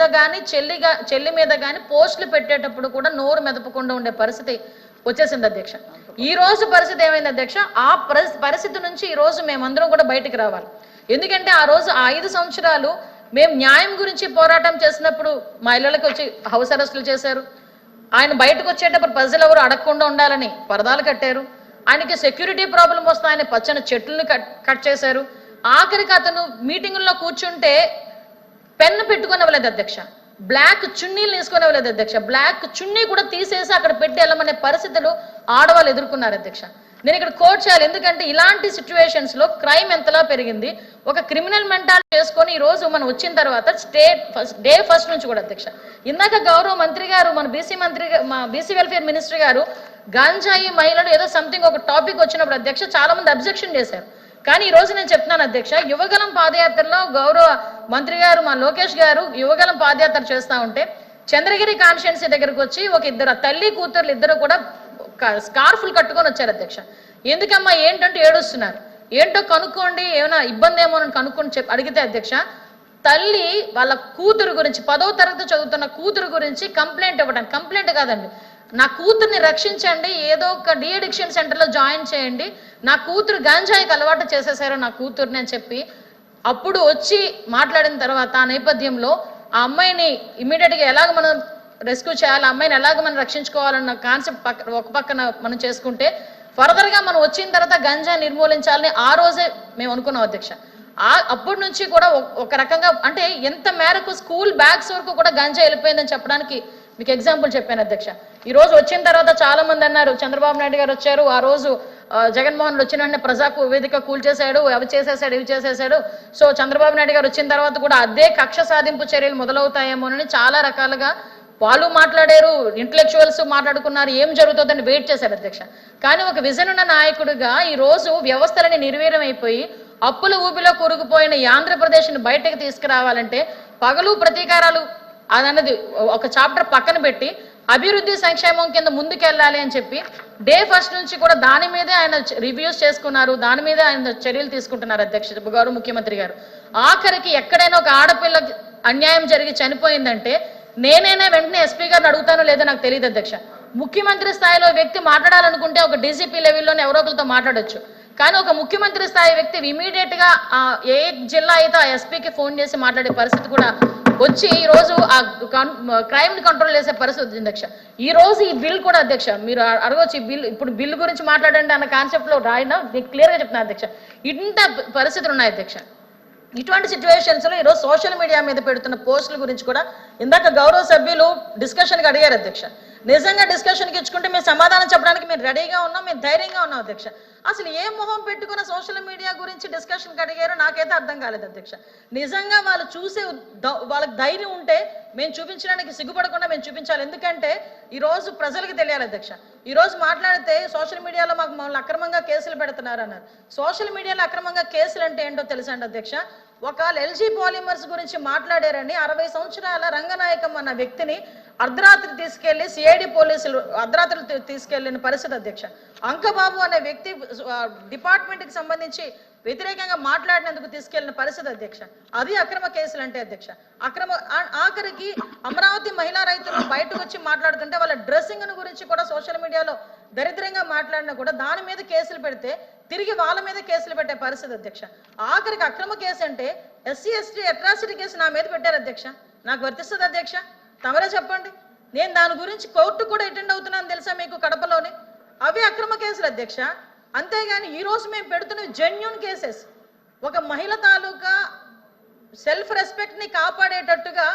మీద కానీ చెల్లిగా చెల్లి మీద కానీ పోస్టులు పెట్టేటప్పుడు కూడా నోరు మెదపకుండా ఉండే పరిస్థితి వచ్చేసింది అధ్యక్ష. ఈ రోజు పరిస్థితి ఏమైంది అధ్యక్ష? ఆ పరిస్థితి నుంచి ఈ రోజు మేమందరం కూడా బయటికి రావాలి. ఎందుకంటే ఆ రోజు ఆ ఐదు సంవత్సరాలు మేము న్యాయం గురించి పోరాటం చేసినప్పుడు మహిళలకు వచ్చి హౌస్ అరెస్టులు చేశారు. ఆయన బయటకు వచ్చేటప్పుడు ప్రజలు ఎవరు అడగకుండా ఉండాలని పరదాలు కట్టారు. ఆయనకి సెక్యూరిటీ ప్రాబ్లం వస్తే ఆయన పచ్చని చెట్లను కట్ కట్ చేశారు. ఆఖరికి అతను మీటింగుల్లో కూర్చుంటే పెన్ను అవ్వలేదు అధ్యక్ష. బ్లాక్ చున్నీలు వేసుకునేవలేదు అధ్యక్ష. బ్లాక్ చున్నీ కూడా తీసేసి అక్కడ పెట్టి వెళ్ళమనే పరిస్థితులు ఆడవాళ్ళు ఎదుర్కొన్నారు అధ్యక్ష. నేను ఇక్కడ కోట్ చేయాలి. ఎందుకంటే ఇలాంటి సిచ్యువేషన్స్లో క్రైమ్ ఎంతలా పెరిగింది? ఒక క్రిమినల్ మెంటాల్ చేసుకొని ఈ రోజు మనం వచ్చిన తర్వాత స్టేట్ ఫస్ట్ డే ఫస్ట్ నుంచి కూడా అధ్యక్ష. ఇందాక గౌరవ మంత్రి గారు మన బీసీ మంత్రి మా బీసీ వెల్ఫేర్ మినిస్టర్ గారు గాంజాయి మహిళలు ఏదో సంథింగ్ ఒక టాపిక్ వచ్చినప్పుడు అధ్యక్ష చాలా మంది అబ్జెక్షన్ చేశారు. కానీ ఈ రోజు నేను చెప్తున్నాను అధ్యక్ష యువగలం పాదయాత్రలో గౌరవ మంత్రి గారు మా లోకేష్ గారు యువగలం పాదయాత్ర చేస్తా ఉంటే చంద్రగిరి కాన్స్టిట్యున్సీ దగ్గరకు వచ్చి ఒక ఇద్దరు తల్లి కూతుర్లు ఇద్దరు కూడా స్కార్ఫుల్ కట్టుకొని వచ్చారు అధ్యక్ష. ఎందుకమ్మా ఏంటంటే ఏడుస్తున్నారు? ఏంటో కనుక్కోండి ఏమైనా ఇబ్బంది ఏమో అని కనుక్కొని చెప్పి అడిగితే అధ్యక్ష తల్లి వాళ్ళ కూతురు గురించి పదో తరగతి చదువుతున్న కూతురు గురించి కంప్లైంట్ ఇవ్వడానికి కంప్లైంట్ కాదండి. నా కూతుర్ని రక్షించండి ఏదో ఒక డిఎడిక్షన్ సెంటర్లో జాయిన్ చేయండి. నా కూతురు గంజాయికి అలవాటు చేసేసారు నా కూతుర్ని అని చెప్పి అప్పుడు వచ్చి మాట్లాడిన తర్వాత ఆ నేపథ్యంలో ఆ అమ్మాయిని ఇమీడియట్గా ఎలాగ మనం రెస్క్యూ చేయాలి ఆ అమ్మాయిని ఎలాగ మనం రక్షించుకోవాలన్న కాన్సెప్ట్ పక్క ఒక పక్కన మనం చేసుకుంటే ఫర్దర్గా మనం వచ్చిన తర్వాత గంజా నిర్మూలించాలని ఆ రోజే మేము అనుకున్నాం అధ్యక్ష. ఆ అప్పటి నుంచి కూడా ఒక- ఒక రకంగా అంటే ఎంత మేరకు స్కూల్ బ్యాగ్స్ వరకు కూడా గంజా వెళ్ళిపోయిందని చెప్పడానికి మీకు ఎగ్జాంపుల్ చెప్పాను అధ్యక్ష. ఈ రోజు వచ్చిన తర్వాత చాలా మంది అన్నారు చంద్రబాబు నాయుడు గారు వచ్చారు ఆ రోజు జగన్మోహన్ రెడ్డి వచ్చిన వెంటనే ప్రజాకు వేదిక కూల్చేశాడు అవి చేసేసాడు ఇవి చేసేసాడు సో చంద్రబాబు నాయుడు గారు వచ్చిన తర్వాత కూడా అదే కక్ష సాధింపు చర్యలు మొదలవుతాయేమోనని చాలా రకాలుగా వాళ్ళు మాట్లాడారు ఇంటలెక్చువల్స్ మాట్లాడుకున్నారు ఏం జరుగుతుందని వెయిట్ చేశారు అధ్యక్ష. కానీ ఒక విజన్ ఉన్న నాయకుడిగా ఈ రోజు వ్యవస్థలని నిర్వీర్యం అయిపోయి అప్పుల ఊపిలో కూరుకుపోయిన ఆంధ్రప్రదేశ్ని బయటకు తీసుకురావాలంటే పగలు ప్రతీకారాలు అదన్నది ఒక చాప్టర్ పక్కన పెట్టి అభివృద్ధి సంక్షేమం కింద ముందుకెళ్ళాలి అని చెప్పి డే ఫస్ట్ నుంచి కూడా దాని మీదే ఆయన రివ్యూస్ చేసుకున్నారు. దాని మీదే ఆయన చర్యలు తీసుకుంటున్నారు అధ్యక్ష గారు ముఖ్యమంత్రి గారు. ఆఖరికి ఎక్కడైనా ఒక ఆడపిల్లకి అన్యాయం జరిగి చనిపోయిందంటే నేనైనా వెంటనే ఎస్పీ గారిని అడుగుతానో లేదో నాకు తెలియదు అధ్యక్ష. ముఖ్యమంత్రి స్థాయిలో వ్యక్తి మాట్లాడాలనుకుంటే ఒక డీసీపీ లెవెల్లోనే ఎవరో ఒకరితో మాట్లాడొచ్చు. కానీ ఒక ముఖ్యమంత్రి స్థాయి వ్యక్తి ఇమీడియట్గా ఏ జిల్లా అయితే ఆ ఎస్పీకి ఫోన్ చేసి మాట్లాడే పరిస్థితి కూడా వచ్చి ఈ రోజు ఆ క్రైమ్ని కంట్రోల్ చేసే పరిస్థితి వచ్చింది అధ్యక్ష. ఈ రోజు ఈ బిల్ కూడా అధ్యక్ష మీరు అ- అడగొచ్చు ఈ బిల్ ఇప్పుడు బిల్ గురించి మాట్లాడండి అన్న కాన్సెప్ట్లో రాయినా? మీకు క్లియర్గా చెప్తున్నా అధ్యక్ష. ఇంత పరిస్థితులు ఉన్నాయి అధ్యక్ష. ఇటువంటి సిచ్యువేషన్స్లో ఈరోజు సోషల్ మీడియా మీద పెడుతున్న పోస్టుల గురించి కూడా ఇందాక గౌరవ సభ్యులు డిస్కషన్కి అడిగారు అధ్యక్ష. నిజంగా డిస్కషన్కి ఇచ్చుకుంటే మేము సమాధానం చెప్పడానికి మేము రెడీగా ఉన్నాం మేము ధైర్యంగా ఉన్నాం అధ్యక్ష. అసలు ఏ మొహం పెట్టుకున్న సోషల్ మీడియా గురించి డిస్కషన్కి అడిగారో నాకైతే అర్థం కాలేదు అధ్యక్ష. నిజంగా వాళ్ళు చూసే వాళ్ళకి ధైర్యం ఉంటే మేము చూపించడానికి సిగ్గుపడకుండా మేము చూపించాలి. ఎందుకంటే ఈరోజు ప్రజలకు తెలియాలి అధ్యక్ష. ఈరోజు మాట్లాడితే సోషల్ మీడియాలో మాకు మమ్మల్ని అక్రమంగా కేసులు పెడుతున్నారు అన్నారు సోషల్ మీడియాలో అక్రమంగా కేసులు అంటే ఏంటో తెలుసా అండి అధ్యక్ష? ఒక ఎల్జీ పాలిమర్స్ గురించి మాట్లాడారని అరవై సంవత్సరాల రంగనాయకం అన్న వ్యక్తిని అర్ధరాత్రి తీసుకెళ్ళి సిఐడి పోలీసులు అర్ధరాత్రి తీసుకెళ్ళిన పరిస్థితి అధ్యక్ష. అంకబాబు అనే వ్యక్తి డిపార్ట్మెంట్కి సంబంధించి వ్యతిరేకంగా మాట్లాడినందుకు తీసుకెళ్ళిన పరిస్థితి అధ్యక్ష. అది అక్రమ కేసులు అంటే అధ్యక్ష. అక్రమ ఆఖరికి అమరావతి మహిళా రైతులు బయటకు వచ్చి మాట్లాడుతుంటే వాళ్ళ డ్రెస్సింగ్ గురించి కూడా సోషల్ మీడియాలో దరిద్రంగా మాట్లాడినా కూడా దాని మీద కేసులు పెడితే తిరిగి వాళ్ళ మీద కేసులు పెట్టే పరిస్థితి అధ్యక్ష. ఆఖరికి అక్రమ కేసు అంటే ఎస్సీ ఎస్టీ అట్రాసిటీ కేసు నా మీద పెట్టారు అధ్యక్ష. నాకు వర్తిస్తుంది అధ్యక్ష? తమరే చెప్పండి. నేను దాని గురించి కోర్టు కూడా అటెండ్ అవుతున్నాను తెలుసా మీకు కడపలోనే? అవి అక్రమ కేసులు అధ్యక్ష. అంతేగాని ఈరోజు మేము పెడుతున్న జెన్యున్ కేసెస్ ఒక మహిళ తాలూకా సెల్ఫ్ రెస్పెక్ట్ని కాపాడేటట్టుగా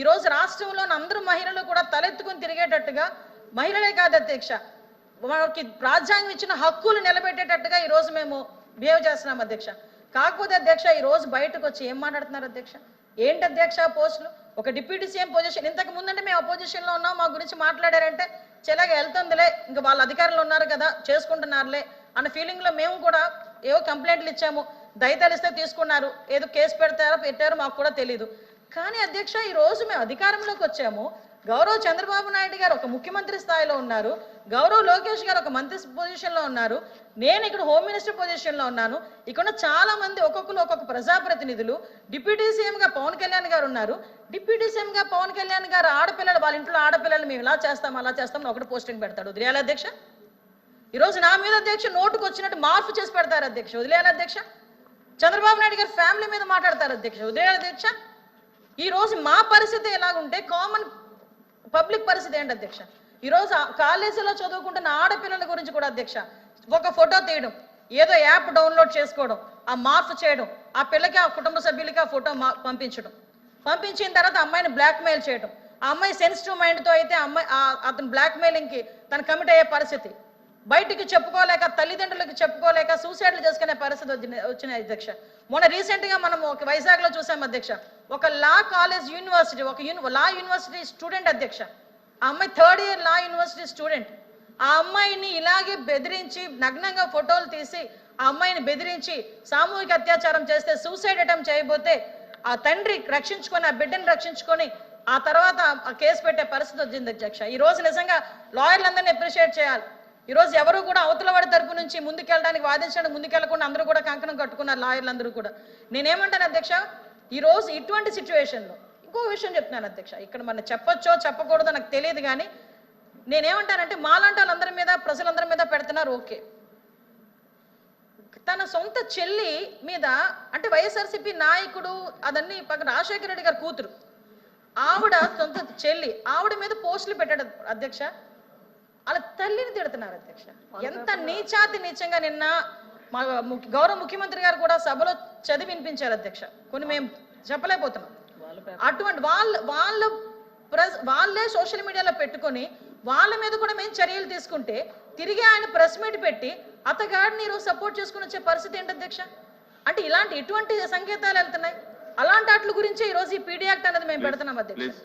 ఈరోజు రాష్ట్రంలోని అందరూ మహిళలు కూడా తలెత్తుకుని తిరిగేటట్టుగా మహిళలే కాదు అధ్యక్ష వాళ్ళకి రాజ్యాంగం ఇచ్చిన హక్కులు నిలబెట్టేటట్టుగా ఈరోజు మేము బిహేవ్ చేస్తున్నాం అధ్యక్ష. కాకపోతే అధ్యక్ష ఈరోజు బయటకు వచ్చి ఏం మాట్లాడుతున్నారు అధ్యక్ష? ఏంటి అధ్యక్ష పోస్టులు? ఒక డిప్యూటీ సీఎం పొజిషన్ ఇంతకు ముందంటే మేము అపోజిషన్లో ఉన్నాం మా గురించి మాట్లాడారంటే చెలాగా వెళ్తుందిలే ఇంకా వాళ్ళ అధికారులు ఉన్నారు కదా చేసుకుంటున్నారులే అన్న ఫీలింగ్లో మేము కూడా ఏవో కంప్లైంట్లు ఇచ్చాము. దయతలిస్తే తీసుకున్నారు. ఏదో కేసు పెడతారో పెట్టారో మాకు కూడా తెలియదు కానీ అధ్యక్ష ఈ రోజు మేము అధికారంలోకి వచ్చాము. గౌరవ్ చంద్రబాబు నాయుడు గారు ఒక ముఖ్యమంత్రి స్థాయిలో ఉన్నారు. గౌరవ్ లోకేష్ గారు ఒక మంత్రి పొజిషన్లో ఉన్నారు. నేను ఇక్కడ హోమ్ మినిస్టర్ పొజిషన్లో ఉన్నాను. ఇక్కడ చాలా మంది ఒక్కొక్కరు ఒక్కొక్క ప్రజాప్రతినిధులు. డిప్యూటీ సీఎంగా పవన్ కళ్యాణ్ గారు ఉన్నారు. డిప్యూటీ సీఎంగా పవన్ కళ్యాణ్ గారు ఆడపిల్లలు వాళ్ళ ఇంట్లో ఆడపిల్లలు మేము ఇలా చేస్తాం అలా చేస్తాం ఒకటి పోస్టింగ్ పెడతాడు. వదిలేయాలి అధ్యక్ష? ఈరోజు నా మీద అధ్యక్ష నోటుకు వచ్చినట్టు మార్పు చేసి పెడతారు అధ్యక్ష. వదిలేయాలి అధ్యక్ష? చంద్రబాబు నాయుడు గారి ఫ్యామిలీ మీద మాట్లాడతారు అధ్యక్ష. వదిలేయాలి అధ్యక్ష? ఈ రోజు మా పరిస్థితి ఎలాగుంటే కామన్ పబ్లిక్ పరిస్థితి ఏంటి అధ్యక్ష? ఈరోజు ఆ కాలేజీలో చదువుకుంటున్న ఆడపిల్లల గురించి కూడా అధ్యక్ష ఒక ఫోటో తీయడం ఏదో యాప్ డౌన్లోడ్ చేసుకోవడం ఆ మార్పు చేయడం ఆ పిల్లకి ఆ కుటుంబ సభ్యులకి ఆ ఫోటో పంపించడం. పంపించిన తర్వాత అమ్మాయిని బ్లాక్మెయిల్ చేయడం. ఆ అమ్మాయి సెన్సిటివ్ మైండ్తో అయితే అమ్మాయి ఆ- అతను బ్లాక్మెయిలింగ్కి తను కమిట్ అయ్యే పరిస్థితి. బయటికి చెప్పుకోలేక తల్లిదండ్రులకి చెప్పుకోలేక సూసైడ్లు చేసుకునే పరిస్థితి వచ్చిన అధ్యక్ష. మొన్న రీసెంట్గా మనం ఒక వైజాగ్లో చూసాం అధ్యక్ష. ఒక లా కాలేజ్ యూనివర్సిటీ ఒక యూని లా యూనివర్సిటీ స్టూడెంట్ అధ్యక్ష. ఆ అమ్మాయి third year law university student ఆ అమ్మాయిని ఇలాగే బెదిరించి నగ్నంగా ఫోటోలు తీసి ఆ అమ్మాయిని బెదిరించి సామూహిక అత్యాచారం చేస్తే సూసైడ్ అటెంప్ట్ చేయబోతే ఆ తండ్రి రక్షించుకొని ఆ బిడ్డని రక్షించుకొని ఆ తర్వాత ఆ కేసు పెట్టే పరిస్థితి వచ్చింది అధ్యక్ష. ఈ రోజు నిజంగా లాయర్లందరినీ అప్రిషియేట్ చేయాలి. ఈరోజు ఎవరు కూడా అవతల వాడి తరపు నుంచి ముందుకెళ్ళడానికి వాదించడానికి ముందుకెళ్ళకుండా అందరూ కూడా కంకణం కట్టుకున్నారు లాయర్లు అందరూ కూడా. నేనేమంటాను అధ్యక్ష? ఈ రోజు ఇటువంటి సిచ్యువేషన్లో ఇంకో విషయం చెప్తున్నాను అధ్యక్ష. ఇక్కడ మన చెప్పొచ్చో చెప్పకూడదో నాకు తెలియదు కానీ నేనేమంటానంటే మాలాంటి వాళ్ళందరి మీద ప్రజలందరి మీద పెడుతున్నారు ఓకే. తన సొంత చెల్లి మీద అంటే వైఎస్ఆర్సీపీ నాయకుడు అదన్నీ పక్కన రాజశేఖర రెడ్డి గారి కూతురు. ఆవిడ సొంత చెల్లి ఆవిడ మీద పోస్టులు పెట్టాడు అధ్యక్ష. వాళ్ళ తల్లిని తిడుతున్నారు అధ్యక్ష. ఎంత నీచాతి నీచంగా నిన్న ము- గౌరవ ముఖ్యమంత్రి గారు కూడా సభలో చదివి వినిపించారు అధ్యక్ష. కొన్ని మేము చెప్పలేకపోతున్నాం. అటువంటి వాళ్ళ వాళ్ళ ప్రెస్ వాళ్ళే సోషల్ మీడియాలో పెట్టుకొని వాళ్ళ మీద కూడా మేము చర్యలు తీసుకుంటే తిరిగి ఆయన ప్రెస్ మీట్ పెట్టి అతగాడిని ఈరోజు సపోర్ట్ చేసుకుని వచ్చే పరిస్థితి ఏంటి అధ్యక్ష? అంటే ఇలాంటి ఎటువంటి సంకేతాలు వెళ్తున్నాయి. అలాంటి వాటి గురించి ఈ రోజు ఈ పీడీ యాక్ట్ అనేది మేము పెడుతున్నాం అధ్యక్ష. ప్లీజ్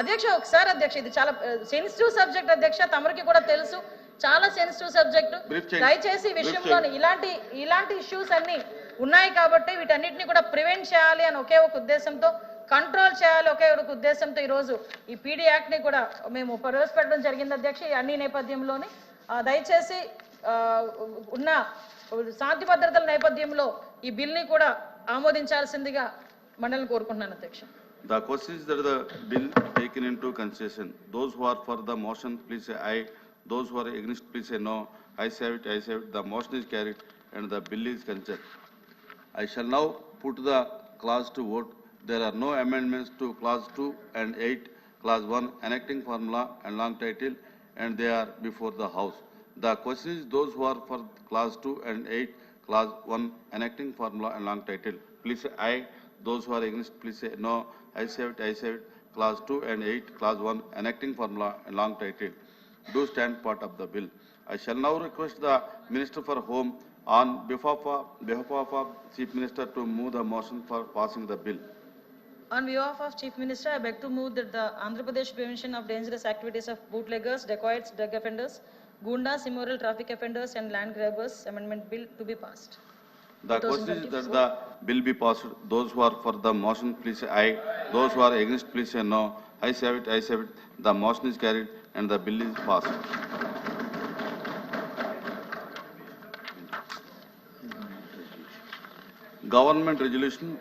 అధ్యక్ష ఒకసారి అధ్యక్ష ఇది చాలా సెన్సిటివ్ సబ్జెక్ట్ అధ్యక్ష తమరికి కూడా తెలుసు. చాలా సెన్సిటివ్ సబ్జెక్ట్. దయచేసి ఈ విషయంలోని ఇలాంటి ఇలాంటి ఇష్యూస్ అన్ని ఉన్నాయి కాబట్టి వీటన్నిటిని కూడా ప్రివెంట్ చేయాలి అని ఒకే ఒక ఉద్దేశంతో కంట్రోల్ చేయాలి ఒకే ఒక ఉద్దేశంతో ఈ రోజు ఈ పీడీ యాక్ట్ని కూడా మేము ప్రవేశపెట్టడం జరిగింది అధ్యక్ష ఈ అన్ని నేపథ్యంలోని ఆ, దయచేసి ఆ, ఉన్న శాంతి భద్రతల నేపథ్యంలో ఈ బిల్ని కూడా ఆమోదించాల్సిందిగా మండలిని కోరుకుంటున్నాను అధ్యక్ష The questions that the bill taken into consideration, those who are for the motion, please say aye. Those who are against, please say no. I say it, I say it. The motion is carried and the bill is considered. I shall now put the clause to vote. There are no amendments to clause two and eight, clause one enacting formula and long title, and they are before the house. The question is those who are for clause two and eight, clause one enacting formula and long title. Please say aye. Those who are against, please say no. I say it, I say it. Clause two and eight, clause one enacting formula and long title do stand part of the bill. I shall now request the Minister for Home on behalf of, behalf of Chief Minister to move the motion for passing the bill. On behalf of Chief Minister, I beg to move that the Andhra Pradesh Prevention of Dangerous Activities of Bootleggers, Dacoits, Drug Offenders, Gundas, Immoral Traffic Offenders and Land Grabbers Amendment Bill to be passed. The question is that the bill be passed. Those who are for the motion, please say aye. Those who are against, please say no. I say it, I say it. The motion is carried and the bill is passed. Government resolution